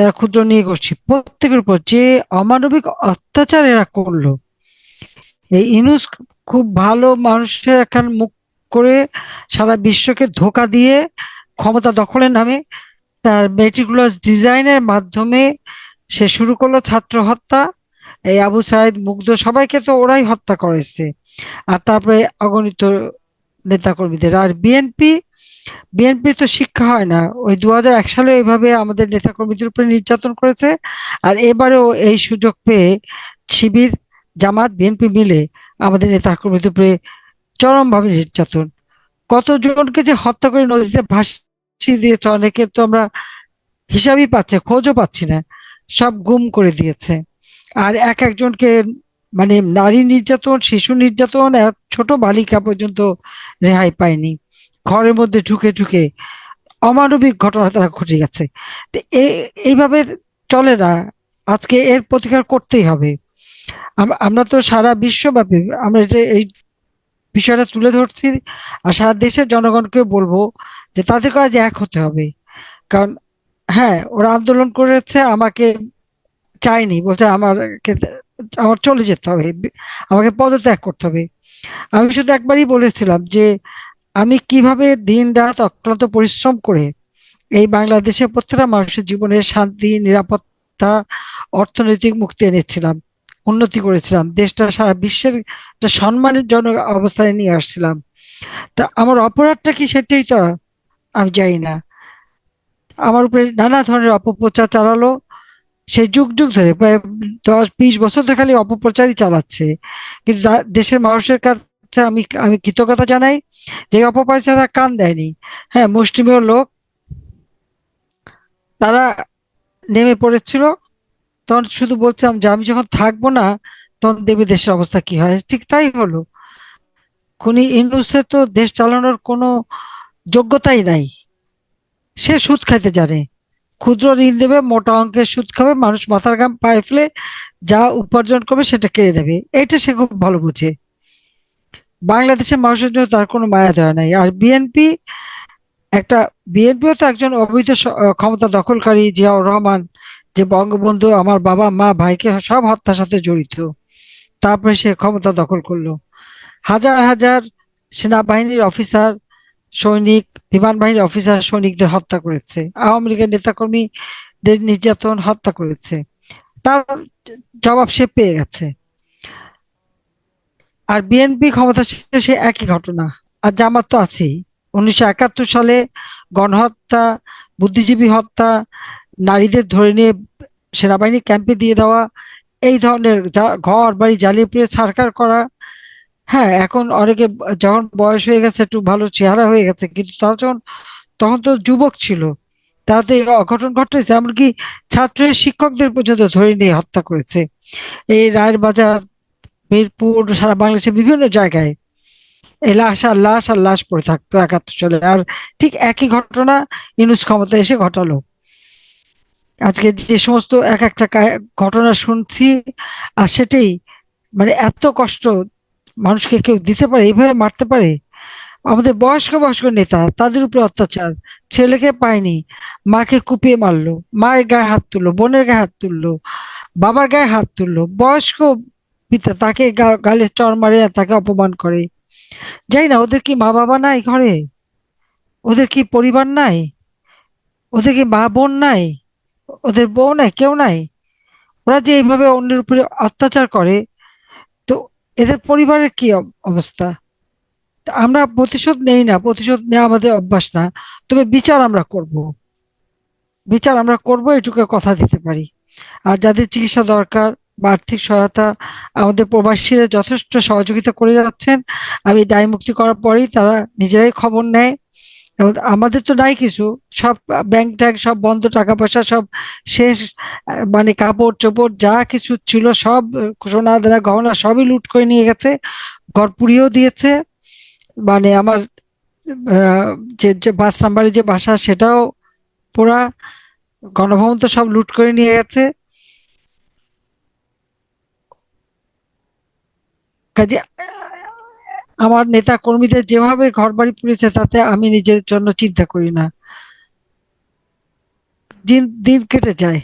যারা ক্ষুদ্র নিয়োগোষ্ঠী প্রত্যেকের উপর যে অমানবিক অত্যাচার এরা করল, এই ইনুস খুব ভালো মানুষের এখন মুখ করে সারা বিশ্বকে ধোকা দিয়ে ক্ষমতা দখলের নামে তার মেটিকুলাস ডিজাইনের মাধ্যমে সে শুরু করল ছাত্র হত্যা। এই আবু সাইদ মুগ্ধ সবাইকে তো ওরাই হত্যা করেছে। আর তারপরে অগণিত নেতাকর্মীদের, আর বিএনপি বিএনপির তো শিক্ষা হয় না। ওই দু এক সালে এইভাবে আমাদের নেতাকর্মীদের উপরে নির্যাতন করেছে আর এবারেও এই সুযোগ পেয়ে শিবির, জামাত, বিএনপি মিলে আমাদের নেতাকর্মীদের উপরে চরমভাবে নির্যাতন। কতজনকে যে হত্যা করে নদীতে ভাসিয়ে দিয়েছে অনেকে তো আমরা হিসাবই পাচ্ছে খোঁজও পাচ্ছি না। সব গুম করে দিয়েছে। আর এক একজনকে মানে নারী নির্যাতন, শিশু নির্যাতন ছোট বালিকা পর্যন্ত রেহাই পায়নি। ঘরের মধ্যে ঢুকে ঢুকে অমানবিক ঘটনা তারা ঘটে গেছে। এইভাবে চলে না। আজকে এর প্রতিকার করতেই হবে। আমরা তো সারা বিশ্বব্যাপী, আমরা যে এই বিষয়টা তুলে ধরছি আর সারা দেশের জনগণকে বলব যে তাদের কাজ এক হতে হবে। কারণ হ্যাঁ ওরা আন্দোলন করেছে, আমাকে চায়নি, বলছে আমাকে আমার চলে যেতে হবে। আমাকে পদত্যাগ করতে হবে। আমি শুধু একবারই বলেছিলাম যে আমি কীভাবে দিন রাত অক্লান্ত পরিশ্রম করে এই বাংলাদেশের প্রত্যেকটা মানুষের জীবনে শান্তি, নিরাপত্তা, অর্থনৈতিক মুক্তি এনেছিলাম, উন্নতি করেছিলাম, দেশটা সারা বিশ্বের সম্মানের জনক অবস্থায় নিয়ে আসছিলাম। তা আমার অপরাধটা কি সেটাই তো আমি জানি না। আমার উপরে নানা ধরনের অপপ্রচার চালালো। সেই যুগ যুগ ধরে, প্রায় দশ, বিশ বছর ধরে খালি অপপ্রচারই চালাচ্ছে। কিন্তু দেশের মানুষের কাছে আমি আমি কৃতজ্ঞতা জানাই যে অপপ্রচার কান দেয়নি। হ্যাঁ মুষ্টিমেয় লোক, তারা নেমে পড়েছিল। তখন শুধু বলছিলাম যে আমি যখন থাকব না, তখন দেবী দেশের অবস্থা কি হয়। ঠিক তাই হলো। খুনি ইউনূসের তো দেশ চালানোর কোনো যোগ্যতাই নাই। সে সুদ খাইতে জানে। ক্ষুদ্র ঋণ দেবে, মোটা অঙ্কের সুদ খাবে, মানুষ মাথার গাম পায়ে ফেলে যা উপার্জন করবে সেটা কেড়ে নেবে। এটা সে খুব ভালো বুঝে। বাংলাদেশের মানুষের জন্য তার কোনো মায়া দেওয়া নাই। আর বিএনপি একটা বিএনপিও তো একজন অবৈধ ক্ষমতা দখলকারী জিয়াউর রহমান, যে বঙ্গবন্ধু, আমার বাবা, মা, ভাইকে সব হত্যার সাথে জড়িত। তারপরে সে ক্ষমতা দখল করল। হাজার হাজার সেনাবাহিনীর অফিসার, সৈনিক, বিমান বাহিনীর অফিসার, সৈনিকদের হত্যা করেছে। আওয়ামী লীগের নেতাকর্মীদের নির্যাতন হত্যা করেছে। তার জবাব সে পেয়ে গেছে। আর বিএনপি ক্ষমতা সে একই ঘটনা। আর জামাত তো আছেই। উনিশশো একাত্তর সালে গণহত্যা, বুদ্ধিজীবী হত্যা, নারীদের ধরে নিয়ে সেনাবাহিনী ক্যাম্পে দিয়ে দেওয়া, এই ধরনের ঘর, বাড়ি জ্বালিয়ে পুড়ে ছাড়খাড় করা হ্যাঁ এখন অনেকে যখন বয়স হয়ে গেছে, একটু ভালো চেহারা হয়ে গেছে, কিন্তু তারা যখন, তখন তো যুবক ছিল, তারা তো অঘটন ঘটেছে এমনকি ছাত্রের শিক্ষকদের পর্যন্ত ধরে নিয়ে হত্যা করেছে। এই রায়ের বাজার মিরপুর, সারা বাংলাদেশের বিভিন্ন জায়গায় এই লাশ আর লাশ আর লাশ পড়ে থাকতো একাত্তর সালে আর ঠিক একই ঘটনা ইউনুস ক্ষমতা এসে ঘটালো। আজকে যে সমস্ত এক একটা ঘটনা শুনছি, আর সেটাই মানে এত কষ্ট মানুষকে কেউ দিতে পারে, এইভাবে মারতে পারে? আমাদের বয়স্ক বয়স্ক নেতা, তাদের উপরে অত্যাচার, ছেলেকে পায়নি, মাকে কুপিয়ে মারলো, মায়ের গায়ে হাত তুললো, বোনের গায়ে হাত তুললো, বাবার গায়ে হাত তুললো, বয়স্ক পিতা তাকে গালে চর মারে আর তাকে অপমান করে। যাই না, ওদের কি মা বাবা নাই ঘরে? ওদের কি পরিবার নাই? ওদের কি মা বোন নাই? ওদের বউ নাই, কেউ নাই? ওরা যে এইভাবে অন্যের উপরে অত্যাচার করে, তো এদের পরিবারের কি অব- অবস্থা? আমরা প্রতিশোধ নেই না, প্রতিশোধ নেওয়া আমাদের অভ্যাস না। তবে বিচার আমরা করব। বিচার আমরা করব, এটুকু কথা দিতে পারি। আর যাদের চিকিৎসা দরকার আর্থিক সহায়তা আমাদের প্রবাসীরা যথেষ্ট সহযোগিতা করে যাচ্ছেন। আমি দায় মুক্তি করার পরেই তারা নিজেরাই খবর নেয়। এবং আমাদের তো নাই কিছু। সব ব্যাংক ট্যাঙ্ক সব বন্ধ, টাকা পয়সা সব শেষ। মানে কাপড় চোপড় যা কিছু ছিল সব সোনা, দানা, গহনা সবই লুট করে নিয়ে গেছে। ঘর পুড়িয়েও দিয়েছে। মানে আমার যে পাঁচ নাম্বারে যে বাসা সেটাও পুরা গণভবন তো সব লুট করে নিয়ে গেছে। কাজে, আমার নেতা কর্মীদের যেভাবে ঘর বাড়ি পুড়েছে তাতে আমি নিজের জন্য চিন্তা করি না। দিন কেটে যায়।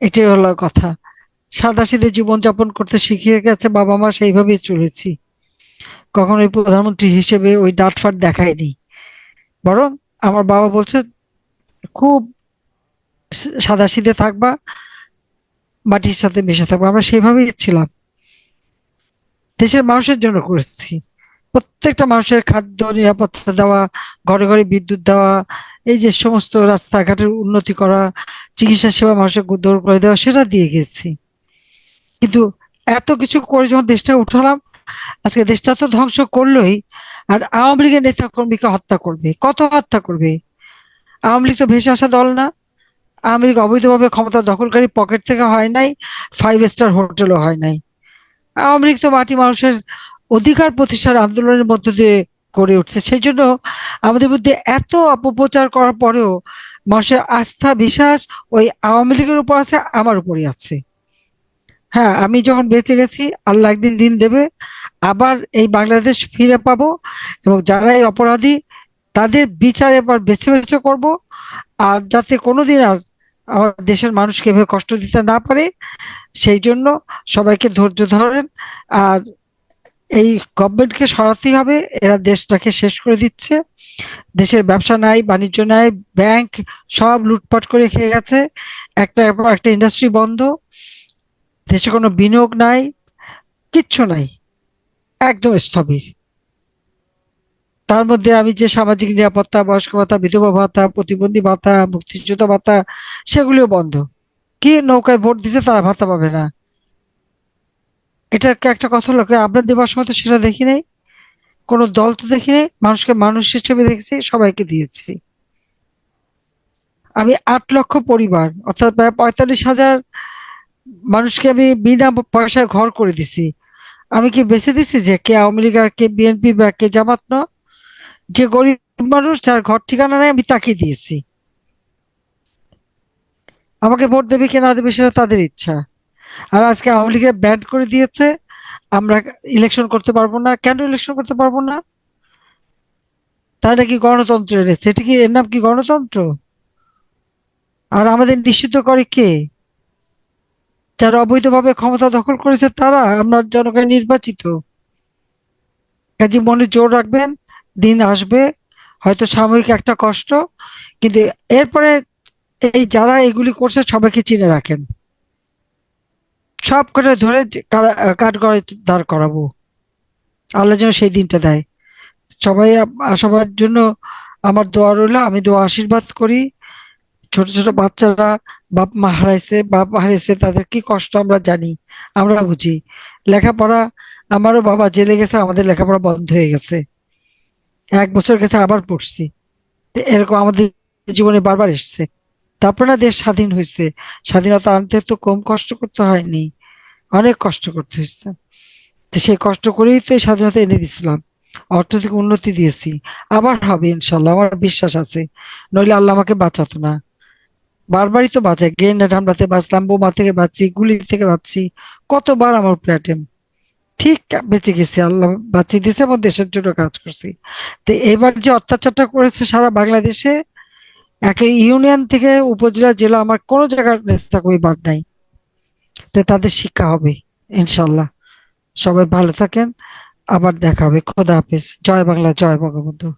এটাই হলো কথা। সাদাসিধে জীবনযাপন করতে শিখিয়ে গেছে বাবা মা, সেইভাবেই চলেছি। কখনোই প্রধানমন্ত্রী হিসেবে ওই ডাটফাট দেখায়নি বরং আমার বাবা বলছে, খুব সাদাসিধে থাকবা, মাটির সাথে মিশে থাকব। আমরা সেইভাবেই ছিলাম। দেশের মানুষের জন্য করেছি। প্রত্যেকটা মানুষের খাদ্য নিরাপত্তা দেওয়া, ঘরে ঘরে বিদ্যুৎ দেওয়া, এই যে সমস্ত রাস্তাঘাটের উন্নতি করা, চিকিৎসা সেবা মানুষের দৌড় করে দেওয়া, সেটা দিয়ে গেছি। কিন্তু এত কিছু করে যখন দেশটা উঠালাম, আজকে দেশটা তো ধ্বংস করলোই, আর আওয়ামী লীগের নেতা কর্মীকে হত্যা করবে। কত হত্যা করবে? আওয়ামী লীগ তো ভেসে আসা দল না। আওয়ামী লীগ অবৈধভাবে ক্ষমতা দখলকারী পকেট থেকে হয় নাই ফাইভ স্টার হোটেলও হয় নাই। আওয়ামী লীগ তো মাটি মানুষের অধিকার প্রতিষ্ঠার আন্দোলনের মধ্য দিয়ে গড়ে উঠছে। সেই জন্য আমাদের মধ্যে এত অপপ্রচার করার পরেও মানুষের আস্থা, বিশ্বাস ওই আওয়ামী লীগের উপর আছে, আমার উপরই আছে। হ্যাঁ আমি যখন বেঁচে গেছি, আল্লাহ একদিন দিন দেবে, আবার এই বাংলাদেশ ফিরে পাবো এবং যারা এই অপরাধী, তাদের বিচার এবার বেছে বেছে করব। আর যাতে কোনোদিন আর আমার দেশের মানুষকে এভাবে কষ্ট দিতে না পারে, সেই জন্য সবাইকে ধৈর্য ধরেন। আর এই গভর্নমেন্টকে সরাতেই হবে, এরা দেশটাকে শেষ করে দিচ্ছে। দেশের ব্যবসা নাই, বাণিজ্য নাই, ব্যাংক সব লুটপাট করে খেয়ে গেছে। একটা একটা ইন্ডাস্ট্রি বন্ধ। দেশে কোনো বিনিয়োগ নাই, কিচ্ছু নাই, একদম স্থবির। তার মধ্যে আমি যে সামাজিক নিরাপত্তা, বয়স্ক ভাতা, বিধবা ভাতা, প্রতিবন্ধী ভাতা, মুক্তিযোদ্ধা ভাতা, সেগুলিও বন্ধ। কি নৌকায় ভোট দিতে তারা ভাতা পাবে না। এটা একটা কথা হলো আপনার দেবার সময় তো সেটা দেখি নাই। কোনো দল তো দেখি নাই, মানুষকে মানুষ হিসেবে দেখেছি, সবাইকে দিয়েছি। আমি আট লক্ষ পরিবার, অর্থাৎ প্রায় পঁয়তাল্লিশ হাজার মানুষকে আমি বিনা পয়সায় ঘর করে দিছি। আমি কি বেছে দিছি যে কে আওয়ামী লীগ আর কে বিএনপি বা কে জামাত ন যে গরিব মানুষ যার ঘর ঠিকানা নেই, আমি তাকে দিয়েছি। আমাকে ভোট দেবে কে না দেবে সেটা তাদের ইচ্ছা। আর আজকে আওয়ামী লীগের ব্যান্ড করে দিয়েছে, আমরা ইলেকশন করতে পারব না। কেন ইলেকশন করতে পারব না? তাই নাকি গণতন্ত্র এনেছে? এটা কি, এর নাম কি গণতন্ত্র? আর আমাদের নিশ্চিত করে কে? যারা অবৈধভাবে ক্ষমতা দখল করেছে তারা, আমরা জনগণ নির্বাচিত। কাজে মনে জোর রাখবেন। দিন আসবে, হয়তো সাময়িক একটা কষ্ট, কিন্তু এরপরে এই যারা এগুলি করছে সবাইকে চিনে রাখেন। সব করে ধরে কাঠ গড়ে দাঁড় করাবো। আল্লাহ যেন সেই দিনটা দেয়। সবাই সবার জন্য আমার দোয়া রইল, আমি দোয়া আশীর্বাদ করি। ছোট ছোট বাচ্চারা বাপ মা হারাইছে, বাপ হারাইছে, তাদের কি কষ্ট আমরা জানি, আমরা বুঝি। লেখাপড়া, আমারও বাবা জেলে গেছে, আমাদের লেখাপড়া বন্ধ হয়ে গেছে। এক বছর গেছে আবার পড়ছি। এরকম আমাদের জীবনে বারবার এসছে। তারপর না দেশ স্বাধীন হয়েছে। স্বাধীনতা আনতে তো কম কষ্ট করতে হয়নি। অনেক কষ্ট করতে হয়েছে। তো সেই কষ্ট করেই তো এই স্বাধীনতা এনে দিয়েছিলাম। অর্থনৈতিক উন্নতি দিয়েছি। আবার হবে ইনশাল্লাহ, আমার বিশ্বাস আছে। নইলে আল্লাহ আমাকে বাঁচাতো না। বারবারই তো বাঁচে গ্রেনেড হামলাতে বাঁচলাম, বোমা থেকে বাঁচছি, গুলি থেকে বাঁচছি। কতবার আমার উপরে ঠিক বেঁচে গেছি, আল্লাহ বাঁচিয়ে দিয়েছে এবং দেশের জন্য কাজ করছি। তো এবার যে অত্যাচারটা করেছে সারা বাংলাদেশে একের ইউনিয়ন থেকে উপজেলা, জেলা আমার কোনো জায়গার নেতা কবি বাদ নাই। তো তাদের শিক্ষা হবে ইনশাল্লাহ সবাই ভালো থাকেন, আবার দেখা হবে। খোদা হাফিজ। জয় বাংলা, জয় বঙ্গবন্ধু।